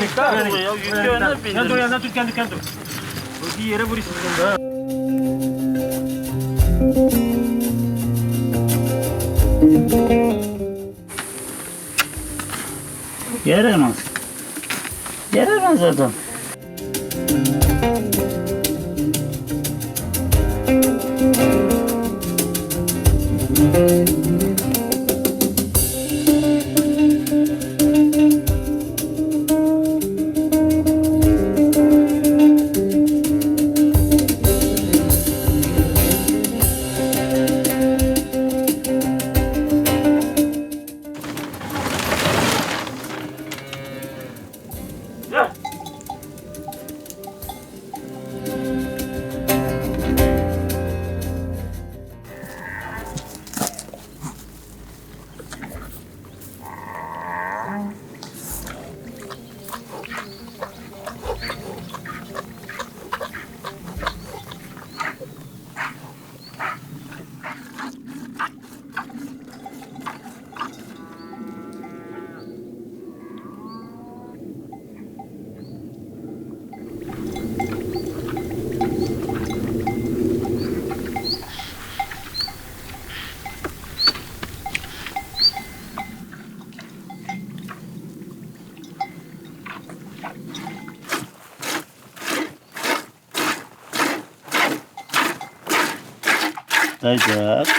böyle. Ya Sen bindir. doyandan dur kendi kendi dur. Bir yere vur istedim. Yaramaz. Yaramaz adam.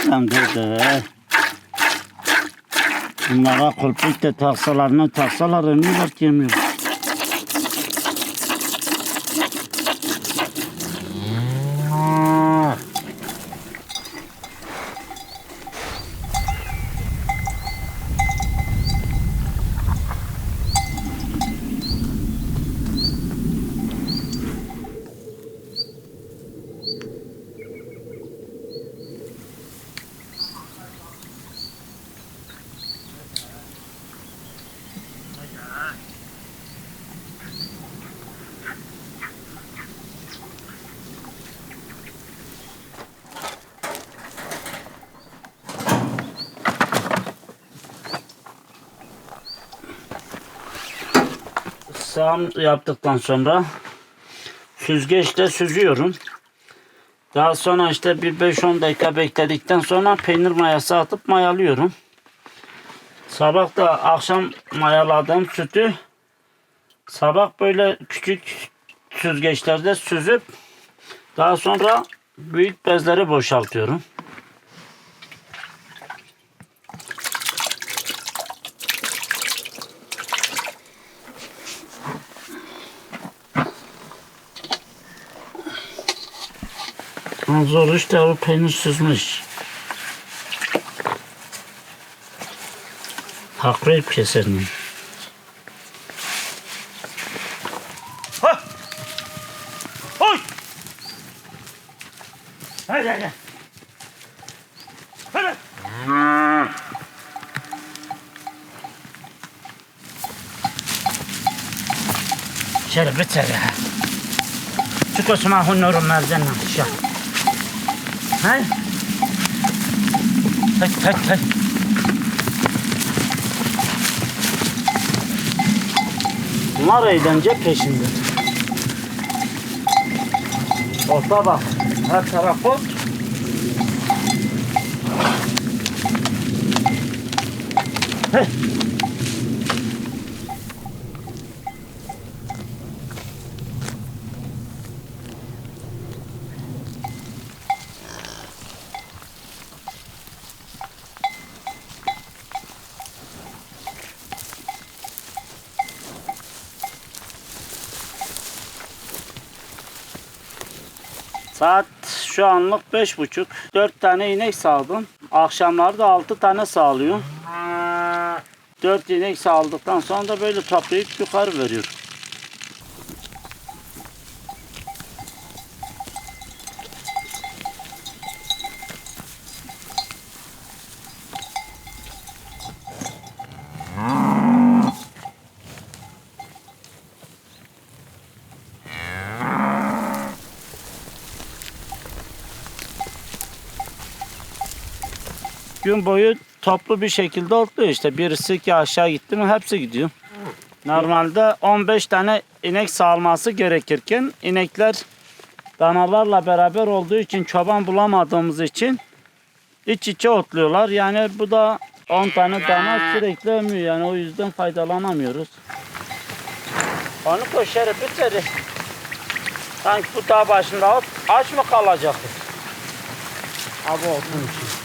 Lan dayı. Bunlara kulpuk de taksalar ne taksalar ölmüyorlar ki yemiyor. Sağım yaptıktan sonra süzgeçle süzüyorum. Daha sonra işte bir 5-10 dakika bekledikten sonra peynir mayası atıp mayalıyorum. Sabah da akşam mayaladığım sütü sabah böyle küçük süzgeçlerde süzüp daha sonra büyük bezleri boşaltıyorum. Ha, Zor işte o peynir süzmüş. Hakrayıp keserim. Ha! Hoy! Hadi hadi. Hadi. Bir tane. Çık Osman aşağı. Hay. Hay hay hay. Bunlar eğlence peşinde. Ota bak. Her taraf ot. Hey. Saat şu anlık beş buçuk. Dört tane inek sağdım. Akşamları da altı tane sağlıyorum. Dört inek sağladıktan sonra da böyle toplayıp yukarı veriyorum. Gün boyu toplu bir şekilde otluyor işte. Birisi ki aşağı gitti mi hepsi gidiyor. Normalde 15 tane inek sağılması gerekirken inekler danalarla beraber olduğu için çoban bulamadığımız için iç içe otluyorlar. Yani bu da 10 tane dana sürekli ömüyor yani o yüzden faydalanamıyoruz. Onu koşarı biteri. Sanki bu dağ başında ot, aç mı kalacakız? Abi olsun için.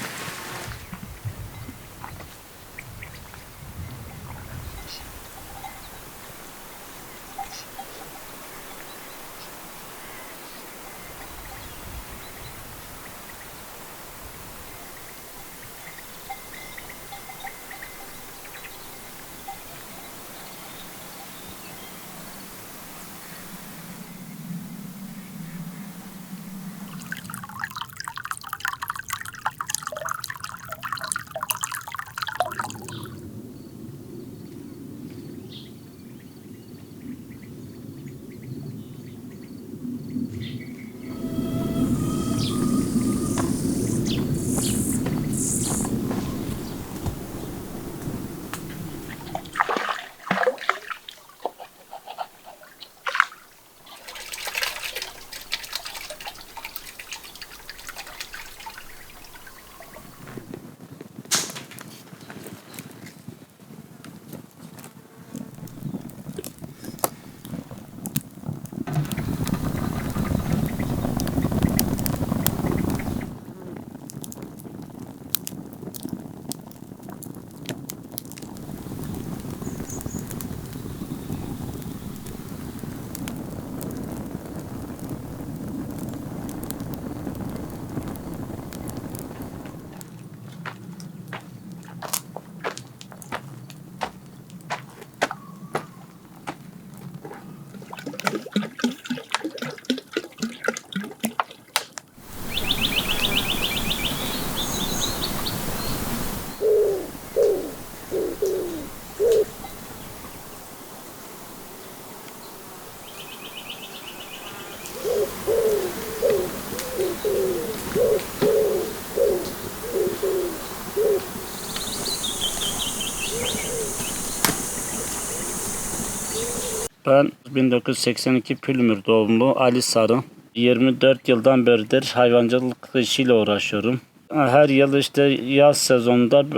1982 Pülmür doğumlu Ali Sarı. 24 yıldan beridir hayvancılık işiyle uğraşıyorum. Her yıl işte yaz sezonunda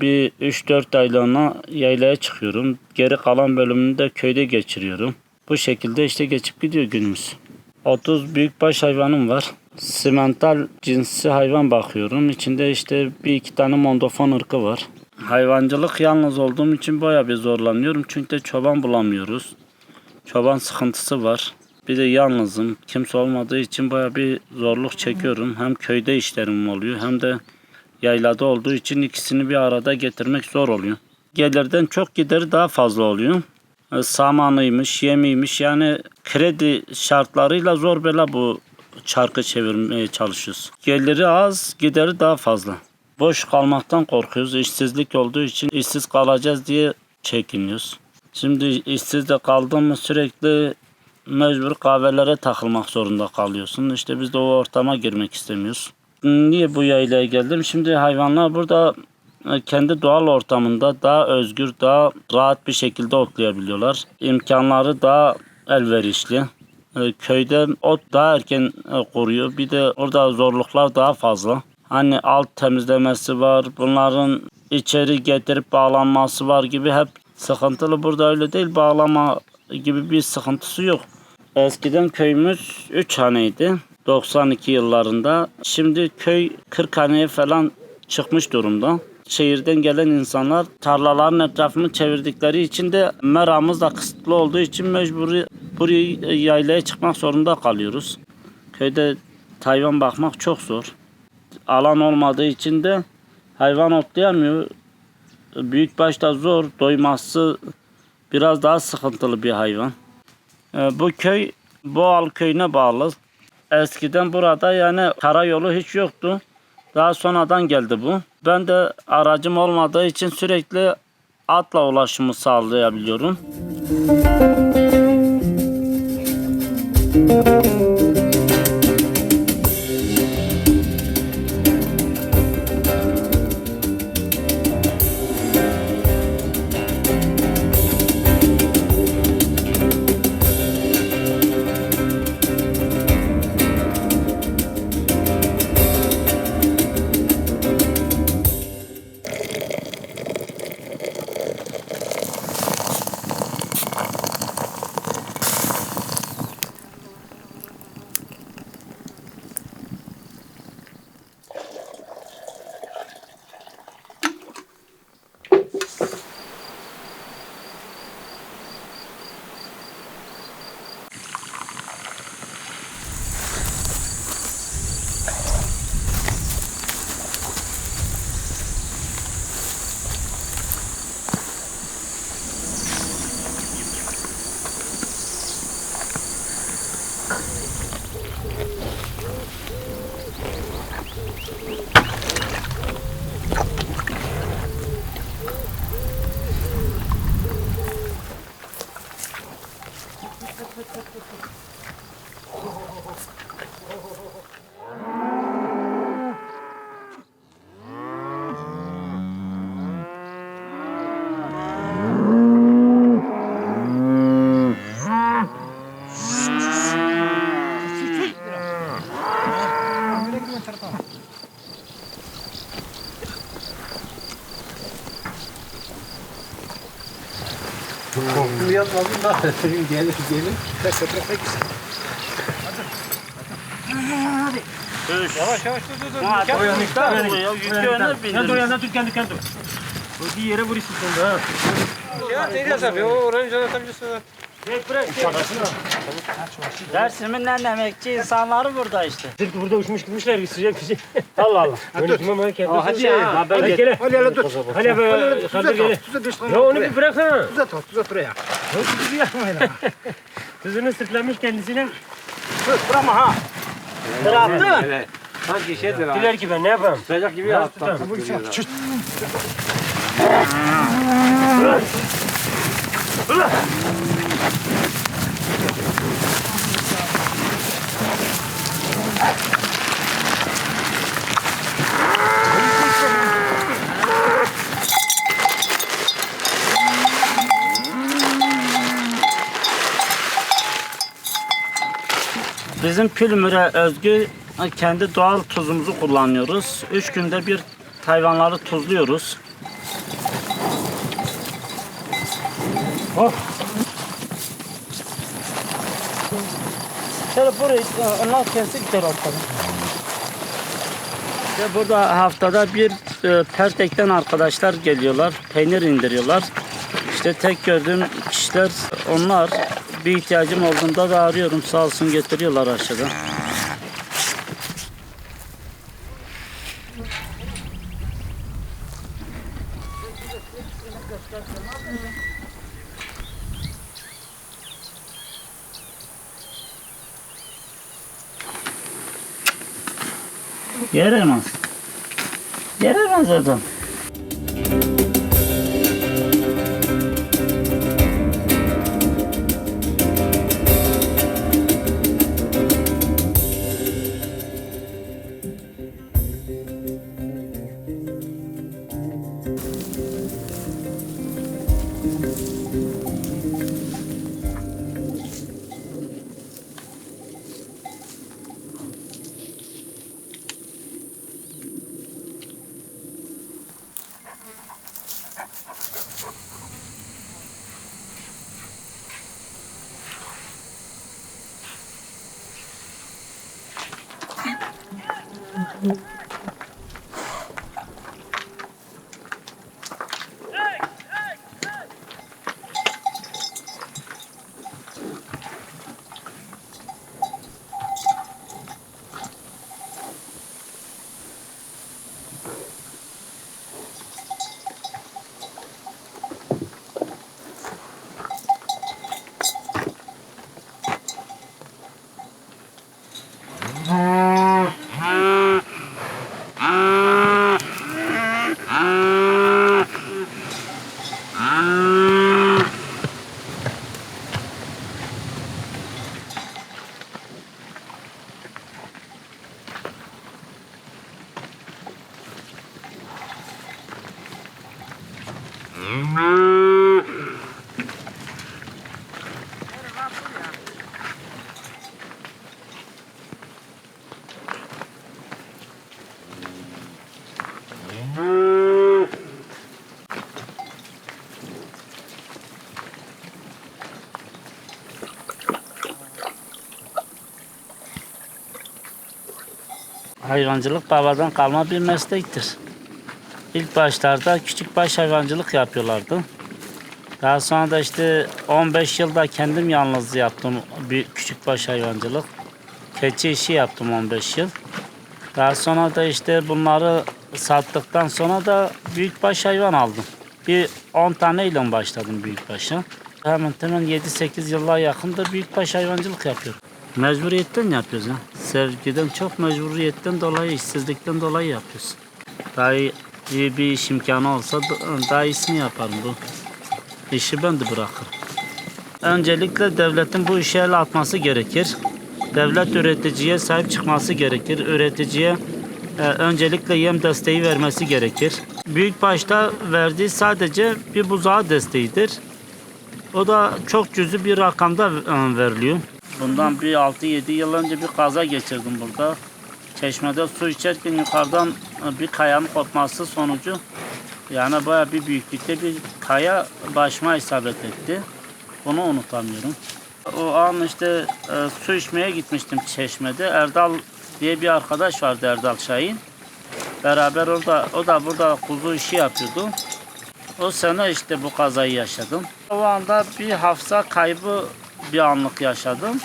bir 3-4 aylığına yaylaya çıkıyorum. Geri kalan bölümünü de köyde geçiriyorum. Bu şekilde işte geçip gidiyor günümüz. 30 büyükbaş hayvanım var. Simental cinsi hayvan bakıyorum. İçinde işte bir iki tane mondofon ırkı var. Hayvancılık yalnız olduğum için baya bir zorlanıyorum. Çünkü de çoban bulamıyoruz. Çoban sıkıntısı var. Bir de yalnızım. Kimse olmadığı için baya bir zorluk çekiyorum. Hem köyde işlerim oluyor hem de yaylada olduğu için ikisini bir arada getirmek zor oluyor. Gelirden çok gideri daha fazla oluyor. E, Samanıymış, yemiymiş yani kredi şartlarıyla zor bela bu çarkı çevirmeye çalışıyoruz. Geliri az, gideri daha fazla. Boş kalmaktan korkuyoruz. İşsizlik olduğu için işsiz kalacağız diye çekiniyoruz. Şimdi işsiz de kaldın mı sürekli mecbur kahvelere takılmak zorunda kalıyorsun. İşte biz de o ortama girmek istemiyoruz. Niye bu yaylaya geldim? Şimdi hayvanlar burada e, kendi doğal ortamında daha özgür, daha rahat bir şekilde otlayabiliyorlar. İmkanları daha elverişli. E, Köyde ot daha erken e, kuruyor. Bir de orada zorluklar daha fazla. Hani alt temizlemesi var. Bunların içeri getirip bağlanması var gibi hep sıkıntılı. Burada öyle değil. Bağlama gibi bir sıkıntısı yok. Eskiden köyümüz 3 haneydi. 92 yıllarında. Şimdi köy 40 haneye falan çıkmış durumda. Şehirden gelen insanlar tarlaların etrafını çevirdikleri için de meramız da kısıtlı olduğu için mecburi buraya yaylaya çıkmak zorunda kalıyoruz. Köyde hayvan bakmak çok zor. Alan olmadığı için de hayvan otlayamıyor. Büyükbaş da zor, doyması biraz daha sıkıntılı bir hayvan. Ee, Bu köy Boğal köyüne bağlı. Eskiden burada yani karayolu hiç yoktu. Daha sonradan geldi bu. Ben de aracım olmadığı için sürekli atla ulaşımı sağlayabiliyorum. Korktum yatmadım da gelir gelir. Tek tek tek. Düş. Yavaş yavaş dur dur dur. Ha, Dükkan- dur, dükkan- dur, ya, yükü dükkan- öne dükkan- bindirmiş. Sen dur yandan tut kendi kendi. O bir yere vur istiyorsan da. Ya teyze yapıyor. Oranın canı atabilirsin. Bırak bırak. Dersimin en emekçi insanları burada işte. Sırf burada uçmuş gitmişler sıcak bir şey. Allah Allah. Yönetim ama kendi. Aa, hadi ya. Ha, Hadi. gele. Hadi hele tut. Hadi be. Tuzat beş Ya onu bir bıraksana. Tuzat at, tuzat buraya. Tuzu yapmayın ha. Tuzunu sırtlamış kendisine. Bırakma ha. Bıraktı. Evet. Sanki şeydir ha. Diler ki ben ne yapayım? Sıcak gibi Ya, ya. tutar. Çıt. Bizim Pülmür'e özgü kendi doğal tuzumuzu kullanıyoruz. Üç günde bir hayvanları tuzluyoruz. Şöyle burayı onlar kesik taraftan. İşte burada haftada bir e, Pertek'ten arkadaşlar geliyorlar, peynir indiriyorlar. İşte tek gördüğüm kişiler onlar. Bir ihtiyacım olduğunda da arıyorum sağ olsun getiriyorlar aşağıdan. Yeremez. Yeremez adam. Mmh. Hayvancılık babadan kalma bir meslektir. İlk başlarda küçük baş hayvancılık yapıyorlardı. Daha sonra da işte 15 yılda kendim yalnız yaptım bir küçük baş hayvancılık. Keçi işi yaptım 15 yıl. Daha sonra da işte bunları sattıktan sonra da büyük baş hayvan aldım. Bir 10 taneyle başladım büyük başa. Hemen hemen 7-8 yıla yakındır büyük baş hayvancılık yapıyorum. Mecburiyetten yapıyoruz ya. Sevgiden çok mecburiyetten dolayı, işsizlikten dolayı yapıyoruz. Daha iyi, bir iş imkanı olsa da- daha iyisini yaparım bu. İşi ben de bırakırım. Öncelikle devletin bu işe el atması gerekir. Devlet üreticiye sahip çıkması gerekir. Üreticiye e, öncelikle yem desteği vermesi gerekir. Büyük başta verdiği sadece bir buzağı desteğidir. O da çok cüzi bir rakamda e, veriliyor. Bundan bir 6-7 yıl önce bir kaza geçirdim burada. Çeşmede su içerken yukarıdan e, bir kayanın kopması sonucu Yani baya bir büyüklükte bir kaya başıma isabet etti. Bunu unutamıyorum. O an işte e, su içmeye gitmiştim çeşmede. Erdal diye bir arkadaş vardı Erdal Şahin. Beraber orada, o da burada kuzu işi yapıyordu. O sene işte bu kazayı yaşadım. O anda bir hafıza kaybı bir anlık yaşadım.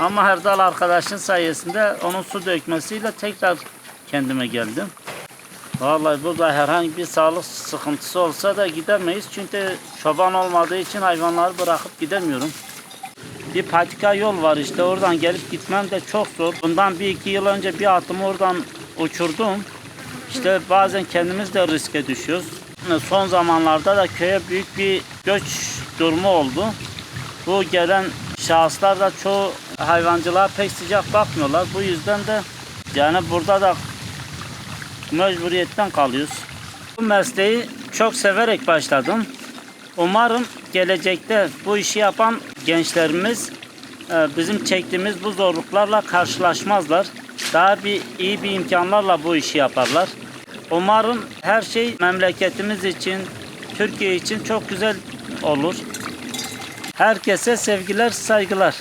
Ama Erdal arkadaşın sayesinde onun su dökmesiyle tekrar kendime geldim. Vallahi burada herhangi bir sağlık sıkıntısı olsa da gidemeyiz. Çünkü çoban olmadığı için hayvanları bırakıp gidemiyorum. Bir patika yol var işte oradan gelip gitmem de çok zor. Bundan bir iki yıl önce bir atımı oradan uçurdum. İşte bazen kendimiz de riske düşüyoruz. Son zamanlarda da köye büyük bir göç durumu oldu. Bu gelen şahıslar da çoğu hayvancılığa pek sıcak bakmıyorlar. Bu yüzden de yani burada da mecburiyetten kalıyoruz. Bu mesleği çok severek başladım. Umarım gelecekte bu işi yapan gençlerimiz e, bizim çektiğimiz bu zorluklarla karşılaşmazlar. Daha bir iyi bir imkanlarla bu işi yaparlar. Umarım her şey memleketimiz için, Türkiye için çok güzel olur. Herkese sevgiler, saygılar.